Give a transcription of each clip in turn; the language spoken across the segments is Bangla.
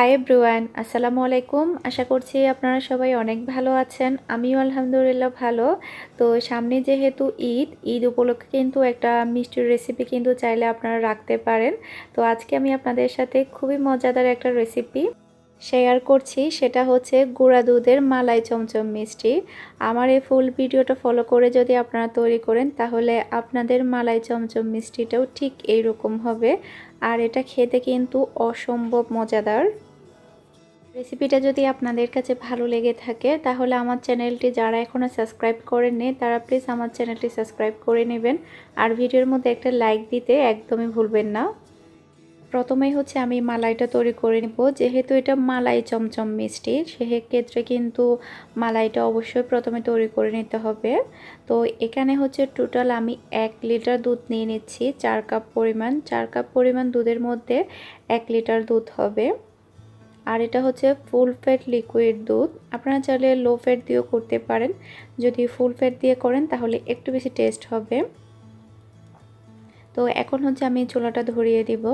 হাই ব্রুয়ান আসসালামু আলাইকুম। আশা করছি আপনারা সবাই অনেক ভালো আছেন। আমিও আলহামদুলিল্লাহ ভালো। তো সামনে যেহেতু ঈদ ঈদ উপলক্ষে কিন্তু একটা মিষ্টির রেসিপি কিন্তু চাইলে আপনারা রাখতে পারেন। তো আজকে আমি আপনাদের সাথে খুবই মজাদার একটা রেসিপি শেয়ার করছি। সেটা হচ্ছে গুঁড়া দুধের মালাই চমচম মিষ্টি। আমার এই ফুল ভিডিওটা ফলো করে যদি আপনারা তৈরি করেন, তাহলে আপনাদের মালাই চমচম মিষ্টিটাও ঠিক এইরকম হবে। আর এটা খেতে কিন্তু অসম্ভব মজাদার। রেসিপিটা যদি আপনাদের কাছে ভালো লেগে থাকে, তাহলে আমার চ্যানেলটি যারা এখনও সাবস্ক্রাইব করেননি, তারা প্লিজ আমার চ্যানেলটি সাবস্ক্রাইব করে নেবেন। আর ভিডিওর মধ্যে একটা লাইক দিতে একদমই ভুলবেন না। প্রথমেই হচ্ছে আমি মালাইটা তৈরি করে নেব। যেহেতু এটা মালাই চমচম মিষ্টি, সেক্ষেত্রে কিন্তু মালাইটা অবশ্যই প্রথমে তৈরি করে নিতে হবে। তো এখানে হচ্ছে টোটাল আমি এক লিটার দুধ নিয়ে নিচ্ছি, চার কাপ পরিমাণ। চার কাপ পরিমাণ দুধের মধ্যে এক লিটার দুধ হবে। আর এটা হচ্ছে ফুল ফ্যাট লিকুইড দুধ। আপনারা চাইলে লো ফ্যাট দিয়েও করতে পারেন। যদি ফুল ফ্যাট দিয়ে করেন, তাহলে একটু বেশি টেস্ট হবে। তো এখন হচ্ছে আমি চুলাটা ধরিয়ে দিব।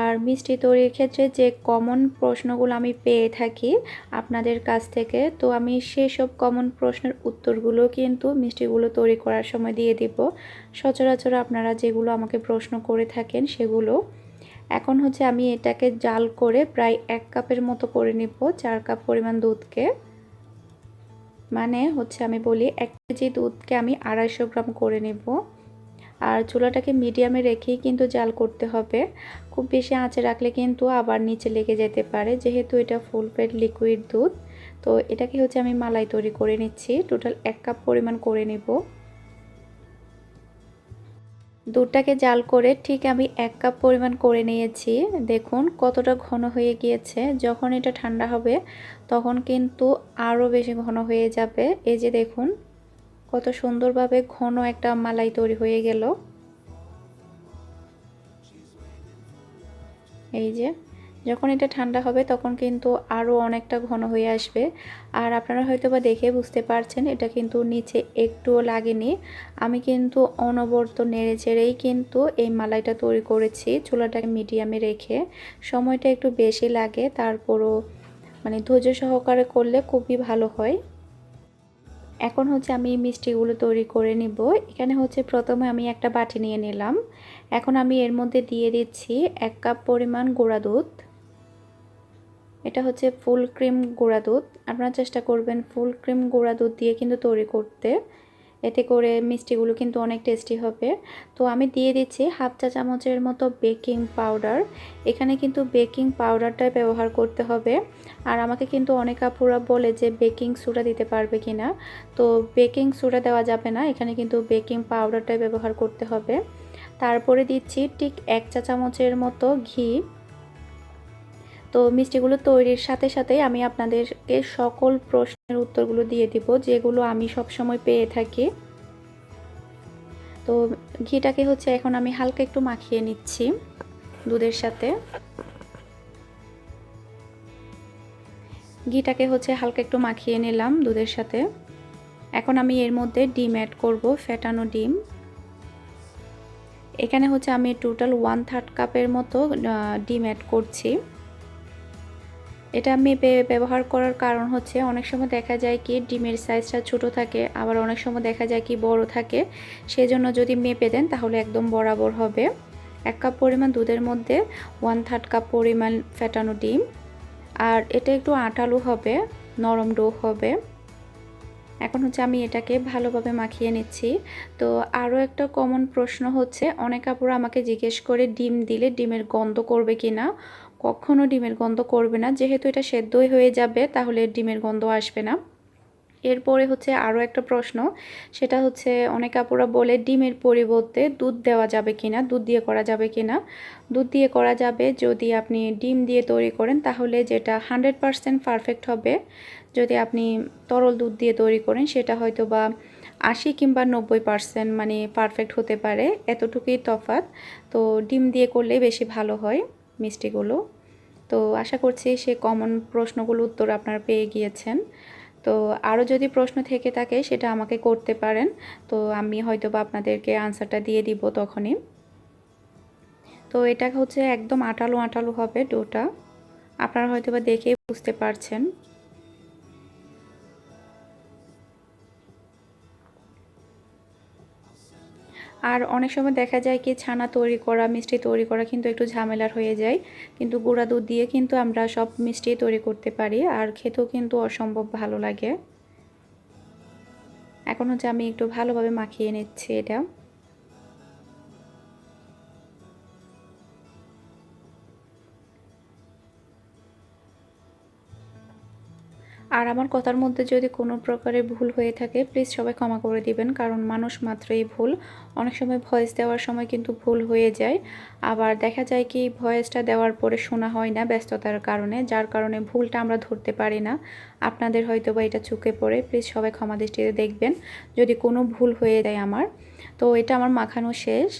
আর মিষ্টি তৈরির ক্ষেত্রে যে কমন প্রশ্নগুলো আমি পেয়ে থাকি আপনাদের কাছ থেকে, তো আমি সেসব কমন প্রশ্নের উত্তরগুলো কিন্তু মিষ্টিগুলো তৈরি করার সময় দিয়ে দিব। সচরাচর আপনারা যেগুলো আমাকে প্রশ্ন করে থাকেন, সেগুলো এখন হচ্ছে আমি এটাকে জাল করে প্রায় এক কাপের মতো করে নিব, চার কাপ পরিমাণ দুধকে। মানে হচ্ছে আমি বলি এক কেজি দুধকে আমি আড়াইশো গ্রাম করে নেব। আর চুলাটাকে মিডিয়ামে রেখেই কিন্তু জাল করতে হবে। খুব বেশি আঁচে রাখলে কিন্তু আবার নিচে লেগে যেতে পারে, যেহেতু এটা ফুল ফেড লিকুইড দুধ। তো এটাকে হচ্ছে আমি মালাই তৈরি করে নিচ্ছি, টোটাল এক কাপ পরিমাণ করে নেব। দুধটাকে জাল করে ঠিক আমি এক কাপ পরিমাণ করে নিয়েছি। দেখুন কতটা ঘন হয়ে গিয়েছে। যখন এটা ঠান্ডা হবে, তখন কিন্তু আরও বেশি ঘন হয়ে যাবে। এই যে দেখুন, কত সুন্দরভাবে ঘন একটা মালাই তৈরি হয়ে গেল। এই যে যখন এটা ঠান্ডা হবে তখন কিন্তু আরও অনেকটা ঘন হয়ে আসবে। আর আপনারা হয়তো বা দেখে বুঝতে পারছেন, এটা কিন্তু নিচে একটুও লাগেনি। আমি কিন্তু অনবর্ত নেড়ে চেড়েই কিন্তু এই মালাইটা তৈরি করেছি চুলাটাকে মিডিয়ামে রেখে। সময়টা একটু বেশি লাগে, তারপরও মানে ধৈর্য সহকারে করলে খুবই ভালো হয়। এখন হচ্ছে আমি মিষ্টিগুলো তৈরি করে নিব। এখানে হচ্ছে প্রথমে আমি একটা বাটি নিয়ে নিলাম। এখন আমি এর মধ্যে দিয়ে দিচ্ছি এক কাপ পরিমাণ গুঁড়া দুধ। এটা হচ্ছে ফুল ক্রিম গুঁড়া দুধ। আপনারা চেষ্টা করবেন ফুল ক্রিম গুঁড়া দুধ দিয়ে কিন্তু তৈরি করতে। এতে করে মিষ্টিগুলো কিন্তু অনেক টেস্টি হবে। তো আমি দিয়ে দিচ্ছি হাফ চা চামচের মতো বেকিং পাউডার। এখানে কিন্তু বেকিং পাউডারটাই ব্যবহার করতে হবে। আর আমাকে কিন্তু অনেক আপুরা বলে যে বেকিং সোডা দিতে পারবে কি না তো বেকিং সোডা দেওয়া যাবে না, এখানে কিন্তু বেকিং পাউডারটাই ব্যবহার করতে হবে। তারপরে দিচ্ছি ঠিক এক চা চামচের মতো ঘি। তো মিষ্টিগুলো তৈরির সাথে সাথে আমি আপনাদেরকে সকল প্রশ্নের উত্তরগুলো দিয়ে দিব, যেগুলো আমি সব সময় পেয়ে থাকি। তো ঘিটাকে হচ্ছে এখন আমি হালকা একটু মাখিয়ে নিচ্ছি দুধের সাথে। ঘিটাকে হচ্ছে হালকা একটু মাখিয়ে নিলাম দুধের সাথে। এখন আমি এর মধ্যে ডিম অ্যাড করব, ফেটানো ডিম। এখানে হচ্ছে আমি টোটাল ওয়ান থার্ড কাপের মতো ডিম অ্যাড করছি। এটা মেপে ব্যবহার করার কারণ হচ্ছে অনেক সময় দেখা যায় কি ডিমের সাইজটা ছোট থাকে, আবার অনেক সময় দেখা যায় কি বড় থাকে। সেজন্য যদি মেপে দেন তাহলে একদম বরাবর হবে। এক কাপ পরিমাণ দুধের মধ্যে ওয়ান থার্ড কাপ পরিমাণ ফেটানো ডিম। আর এটা একটু আটালু হবে, নরম ডো হবে। এখন হচ্ছে আমি এটাকে ভালোভাবে মাখিয়ে নিচ্ছি। তো আরও একটা কমন প্রশ্ন হচ্ছে, অনেক আপুরা আমাকে জিজ্ঞেস করে ডিম দিলে ডিমের গন্ধ করবে কি না কখনও ডিমের গন্ধ করবে না। যেহেতু এটা সেদ্ধই হয়ে যাবে, তাহলে ডিমের গন্ধ আসবে না। এরপরে হচ্ছে আরও একটা প্রশ্ন, সেটা হচ্ছে অনেক আপুরা বলে ডিমের পরিবর্তে দুধ দেওয়া যাবে কি না দুধ দিয়ে করা যাবে কি না দুধ দিয়ে করা যাবে যদি আপনি ডিম দিয়ে তৈরি করেন, তাহলে যেটা হান্ড্রেড পারসেন্ট পারফেক্ট হবে। যদি আপনি তরল দুধ দিয়ে তৈরি করেন, সেটা হয়তো বা আশি কিংবা নব্বই পারসেন্ট মানে পারফেক্ট হতে পারে। এতটুকুই তফাত তো ডিম দিয়ে করলে বেশি ভালো হয়। মিষ্টিগুলো। তো আশা করছি সে কমন প্রশ্নগুলো উত্তর আপনারা পেয়ে গিয়েছেন। তো আরও যদি প্রশ্ন থেকে থাকে সেটা আমাকে করতে পারেন। তো আমি হয়তো বা আপনাদেরকে আনসারটা দিয়ে দিব তখনই। তো এটা হচ্ছে একদম আটালো আটালো হবে ডোটা আপনারা হয়তো বা দেখেই বুঝতে পারছেন। আর অনেক সময় দেখা যায় কি, ছানা তৈরি করা, মিষ্টি তৈরি করা কিন্তু একটু ঝামেলার হয়ে যায়। কিন্তু গুঁড়া দুধ দিয়ে কিন্তু আমরা সব মিষ্টি তৈরি করতে পারি আর খেতেও কিন্তু অসম্ভব ভালো লাগে। এখন হচ্ছে আমি একটু ভালোভাবে মাখিয়ে নিচ্ছি এটা। আর আমার কথার মধ্যে যদি কোনো প্রকারের ভুল হয়ে থাকে প্লিজ সবাই ক্ষমা করে দিবেন। কারণ মানুষ মাত্রই ভুল। অনেক সময় ভয়েস দেওয়ার সময় কিন্তু ভুল হয়ে যায়। আবার দেখা যায় কি ভয়েসটা দেওয়ার পরে শোনা হয় না ব্যস্ততার কারণে, যার কারণে ভুলটা আমরা ধরতে পারি না। আপনাদের হয়তো বা এটা চুকে পড়ে প্লিজ সবাই ক্ষমা দৃষ্টিতে দেখবেন। যদি কোনো ভুল হয়ে যায় আমার, তো এটা আমার মাখানো শেষ।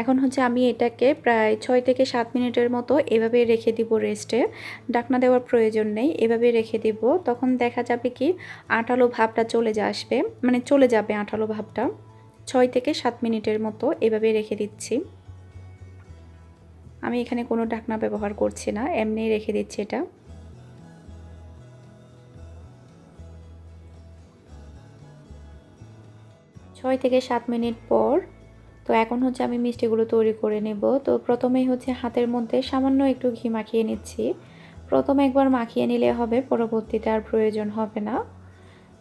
এখন হচ্ছে আমি এটাকে প্রায় ছয় থেকে সাত মিনিটের মতো এভাবে রেখে দিব রেস্টে। ডাকনা দেওয়ার প্রয়োজন নেই, এভাবে রেখে দিব। তখন দেখা যাবে কি আঠালো ভাবটা চলে যা, আসবে মানে চলে যাবে আঠালো ভাবটা। ছয় থেকে সাত মিনিটের মতো এভাবে রেখে দিচ্ছি। আমি এখানে কোনো ডাকনা ব্যবহার করছি না, এমনিই রেখে দিচ্ছি এটা। ছয় থেকে সাত মিনিট পর তো এখন হচ্ছে আমি মিষ্টিগুলো তৈরি করে নেব। তো প্রথমেই হচ্ছে হাতের মধ্যে সামান্য একটু ঘি মাখিয়ে নিচ্ছি। প্রথমে একবার মাখিয়ে নিলে হবে, পরবর্তীতে আর প্রয়োজন হবে না।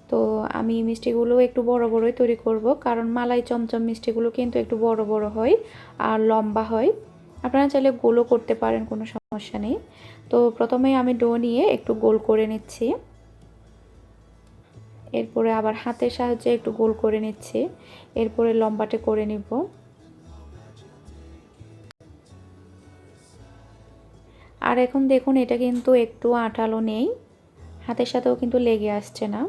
তো আমি মিষ্টিগুলো একটু বড় বড়ই তৈরি করব, কারণ মালাই চমচম মিষ্টিগুলো কিন্তু একটু বড় বড় হয় আর লম্বা হয়। আপনারা চাইলে গোলও করতে পারেন, কোনো সমস্যা নেই। তো প্রথমে আমি ডো নিয়ে একটু গোল করে নিচ্ছি। এরপরে আবার হাতের সাহায্যে একটু গোল করে নিচ্ছি। এরপরে লম্বাটে করে নিব। আর এখন দেখুন, এটা কিন্তু একটু আঠালো নেই। হাতের সাথেও কিন্তু লেগে আসছে না।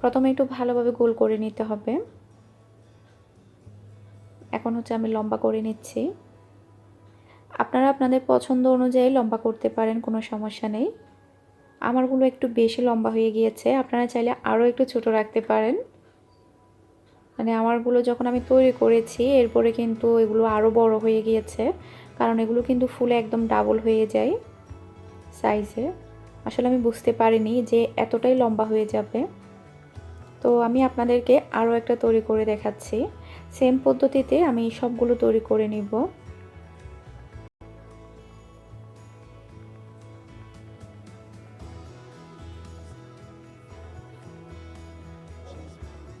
প্রথমে একটু ভালোভাবে গোল করে নিতে হবে। এখন হচ্ছে আমি লম্বা করে নিচ্ছি। আপনারা আপনাদের পছন্দ অনুযায়ী লম্বা করতে পারেন, কোনো সমস্যা নেই। আমারগুলো একটু বেশি লম্বা হয়ে গিয়েছে, আপনারা চাইলে আরও একটু ছোট রাখতে পারেন। মানে আমারগুলো যখন আমি তৈরি করেছি, এরপরে কিন্তু এগুলো আরও বড় হয়ে গিয়েছে, কারণ এগুলো কিন্তু ফুলে একদম ডাবল হয়ে যায় সাইজে আসলে আমি বুঝতে পারিনি যে এতটাই লম্বা হয়ে যাবে। তো আমি আপনাদেরকে আরও একটা তৈরি করে দেখাচ্ছি। সেম পদ্ধতিতে আমি সবগুলো তৈরি করে নিব।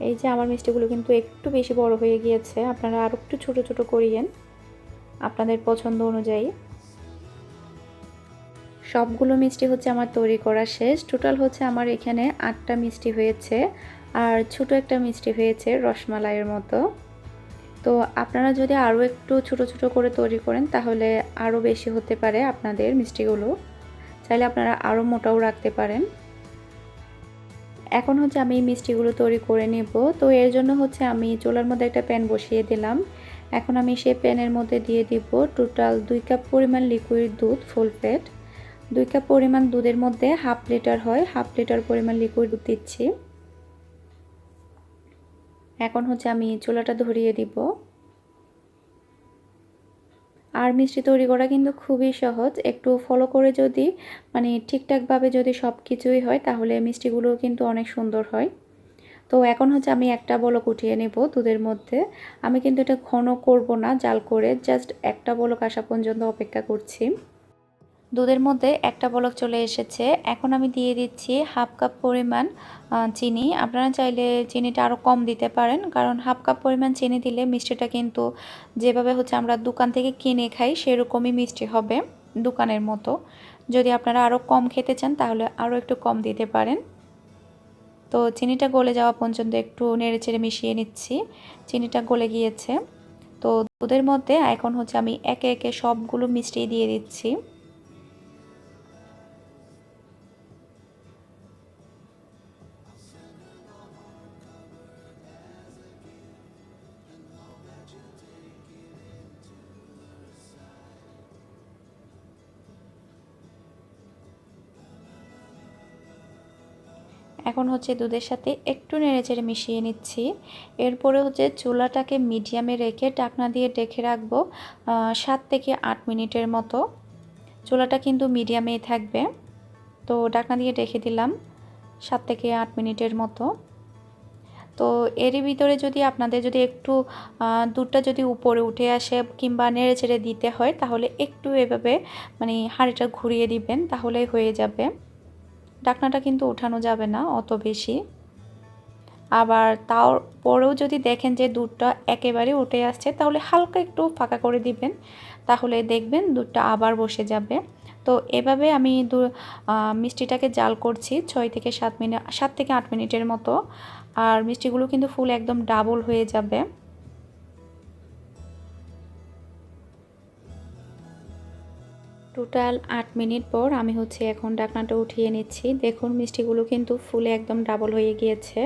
এই যে আমার মিষ্টিগুলো কিন্তু একটু বেশি বড় হয়ে গিয়েছে, আপনারা আরও একটু ছোট ছোট করিয়েন, আপনাদের পছন্দ অনুযায়ী। সবগুলো মিষ্টি হচ্ছে আমার তৈরি করা শেষ। টোটাল হচ্ছে আমার এখানে আটটা মিষ্টি হয়েছে, আর ছোট একটা মিষ্টি হয়েছে রসমালাইয়ের মতো। তো আপনারা যদি আরও একটু ছোট ছোট করে তৈরি করেন, তাহলে আরও বেশি হতে পারে আপনাদের মিষ্টিগুলো। চাইলে আপনারা আরও মোটাও রাখতে পারেন। এখন হচ্ছে আমি মিষ্টিগুলো তৈরি করে নেব। তো এর জন্য হচ্ছে আমি চুলার মধ্যে একটা প্যান বসিয়ে দিলাম। এখন আমি সেই প্যানের মধ্যে দিয়ে দিব টোটাল দুই কাপ পরিমাণ লিকুইড দুধ ফুল ফ্যাট দুই কাপ পরিমাণ দুধের মধ্যে হাফ লিটার হয়, হাফ লিটার পরিমাণ লিকুইড দুধ দিচ্ছি। এখন হচ্ছে আমি চুলাটা ধরিয়ে দিব। আর মিষ্টি তৈরি করা কিন্তু খুবই সহজ। একটু ফলো করে যদি মানে ঠিকঠাকভাবে যদি সব কিছুই হয়, তাহলে মিষ্টিগুলো কিন্তু অনেক সুন্দর হয়। তো এখন হচ্ছে আমি একটা বলক উঠিয়ে নেব দুধের মধ্যে। আমি কিন্তু এটা ঘন করব না, জাল করে জাস্ট একটা বলক আসা পর্যন্ত অপেক্ষা করছি। দুধের মধ্যে একটা বলক চলে এসেছে। এখন আমি দিয়ে দিচ্ছি হাফ কাপ পরিমাণ চিনি। আপনারা চাইলে চিনিটা আরও কম দিতে পারেন, কারণ হাফ কাপ পরিমাণ চিনি দিলে মিষ্টিটা কিন্তু যেভাবে হচ্ছে আমরা দোকান থেকে কিনে খাই সেরকমই মিষ্টি হবে দোকানের মতো। যদি আপনারা আরও কম খেতে চান তাহলে আরও একটু কম দিতে পারেন। তো চিনিটা গলে যাওয়া পর্যন্ত একটু নেড়ে চেড়ে মিশিয়ে নিচ্ছি। চিনিটা গলে গিয়েছে। তো দুধের মধ্যে এখন হচ্ছে আমি একে একে সবগুলো মিষ্টি দিয়ে দিচ্ছি। এখন হচ্ছে দুধের সাথে একটু নেড়েচেড়ে মিশিয়ে নিচ্ছি। এরপরে হচ্ছে চুলাটাকে মিডিয়ামে রেখে ডাকনা দিয়ে ডেকে রাখব সাত থেকে আট মিনিটের মতো। চুলাটা কিন্তু মিডিয়ামেই থাকবে। তো ডাকনা দিয়ে রেখে দিলাম সাত থেকে আট মিনিটের মতো। তো এরই ভিতরে যদি আপনাদের যদি একটু দুধটা যদি উপরে উঠে আসে কিংবা নেড়ে চেড়ে দিতে হয়, তাহলে একটু এভাবে মানে হাঁড়িটা ঘুরিয়ে দিবেন, তাহলেই হয়ে যাবে। ডাকনাটা কিন্তু উঠানো যাবে না, অত বেশি। আবার তাও, পরেও যদি দেখেন যে দুধটা একেবারে উঠে আসছে, তাহলে হালকা একটু ফাঁকা করে দিবেন। তাহলে দেখবেন দুধটা আবার বসে যাবে। তো এভাবে আমি দু মিষ্টিটাকে জাল করছি ছয় থেকে সাত মিনিট সাত থেকে আট মিনিটের মতো। আর মিষ্টিগুলো কিন্তু ফুল একদম ডাবল হয়ে যাবে। টোটাল আট মিনিট পর আমি হচ্ছে এখন ডাকনাটা উঠিয়ে নিচ্ছি। দেখুন, মিষ্টিগুলো কিন্তু ফুলে একদম ডাবল হয়ে গিয়েছে।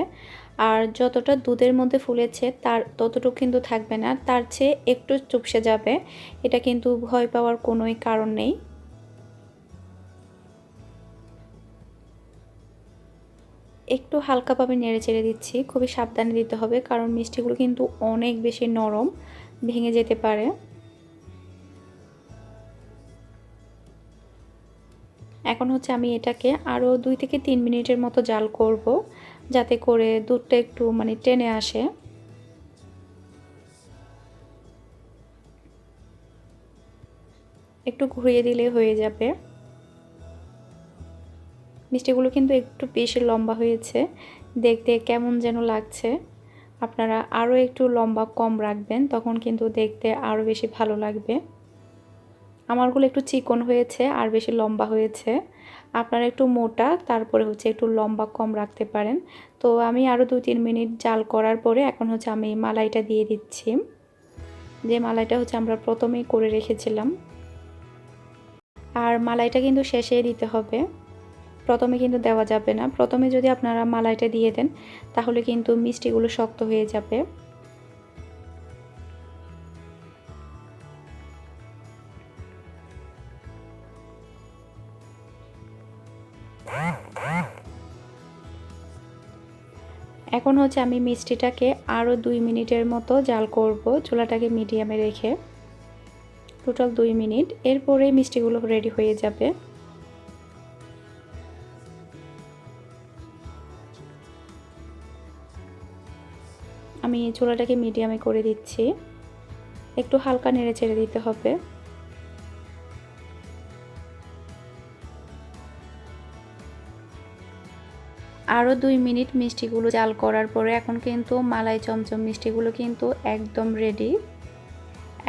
আর যতটা দুধের মধ্যে ফুলেছে, তার ততটুকু কিন্তু থাকবে না। তার চেয়ে একটু চুপসে যাবে। এটা কিন্তু ভয় পাওয়ার কোনোই কারণ নেই। একটু হালকাভাবে নেড়ে চেড়ে দিচ্ছি। খুবই সাবধানে দিতে হবে, কারণ মিষ্টিগুলো কিন্তু অনেক বেশি নরম, ভেঙে যেতে পারে। এখন হচ্ছে আমি এটাকে আরও দুই থেকে তিন মিনিটের মতো জাল করব, যাতে করে দুধটা একটু মানে টেনে আসে। একটু ঘুরিয়ে দিলে হয়ে যাবে। মিষ্টিগুলো কিন্তু একটু বেশি লম্বা হয়েছে। দেখতে কেমন যেন লাগছে। আপনারা আরও একটু লম্বা কম রাখবেন, তখন কিন্তু দেখতে আরও বেশি ভালো লাগবে। আমারগুলো একটু চিকন হয়েছে আর বেশি লম্বা হয়েছে। আপনারা একটু মোটা, তারপরে হচ্ছে একটু লম্বা কম রাখতে পারেন। তো আমি আরও দু তিন মিনিট জাল করার পরে এখন হচ্ছে আমি মালাইটা দিয়ে দিচ্ছি। যে মালাইটা হচ্ছে আমরা প্রথমেই করে রেখেছিলাম। আর মালাইটা কিন্তু শেষে দিতে হবে। প্রথমে কিন্তু দেওয়া যাবে না। প্রথমে যদি আপনারা মালাইটা দিয়ে দেন, তাহলে কিন্তু মিষ্টিগুলো শক্ত হয়ে যাবে। এখন হচ্ছে আমি মিষ্টিটাকে আরও দুই মিনিটের মতো জাল করব চুলাটাকে মিডিয়ামে রেখে। টোটাল দুই মিনিট। এরপরে মিষ্টিগুলো রেডি হয়ে যাবে। আমি চুলাটাকে মিডিয়ামে করে দিচ্ছি। একটু হালকা নেড়ে ছেড়ে দিতে হবে। আরও দুই মিনিট মিষ্টিগুলো জাল করার পরে এখন কিন্তু মালাই চমচম মিষ্টিগুলো কিন্তু একদম রেডি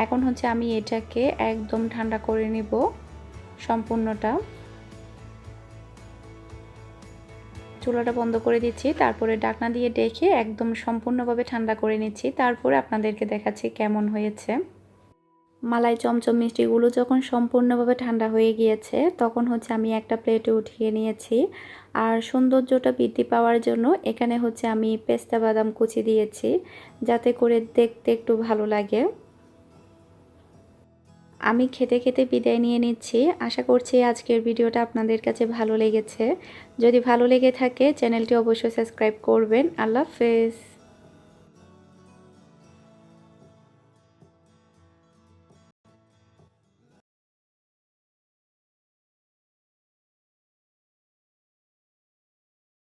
এখন হচ্ছে আমি এটাকে একদম ঠান্ডা করে নিব সম্পূর্ণটা। চুলাটা বন্ধ করে দিচ্ছি, তারপরে ডাকনা দিয়ে ডেকে একদম সম্পূর্ণভাবে ঠান্ডা করে নিচ্ছি। তারপরে আপনাদেরকে দেখাচ্ছি কেমন হয়েছে। মালাই চমচম মিষ্টিগুলো যখন সম্পূর্ণভাবে ঠান্ডা হয়ে গিয়েছে, তখন হচ্ছে আমি একটা প্লেটে উঠিয়ে নিয়েছি। আর সৌন্দর্যটা বৃদ্ধি পাওয়ার জন্য এখানে হচ্ছে আমি পেস্তা বাদাম কুচি দিয়েছি, যাতে করে দেখতে একটু ভালো লাগে। আমি খেতে খেতে বিদায় নিয়ে নিচ্ছি। আশা করছি আজকের ভিডিওটা আপনাদের কাছে ভালো লেগেছে। যদি ভালো লেগে থাকে, চ্যানেলটি অবশ্যই সাবস্ক্রাইব করবেন। আল্লাহ হাফেজ।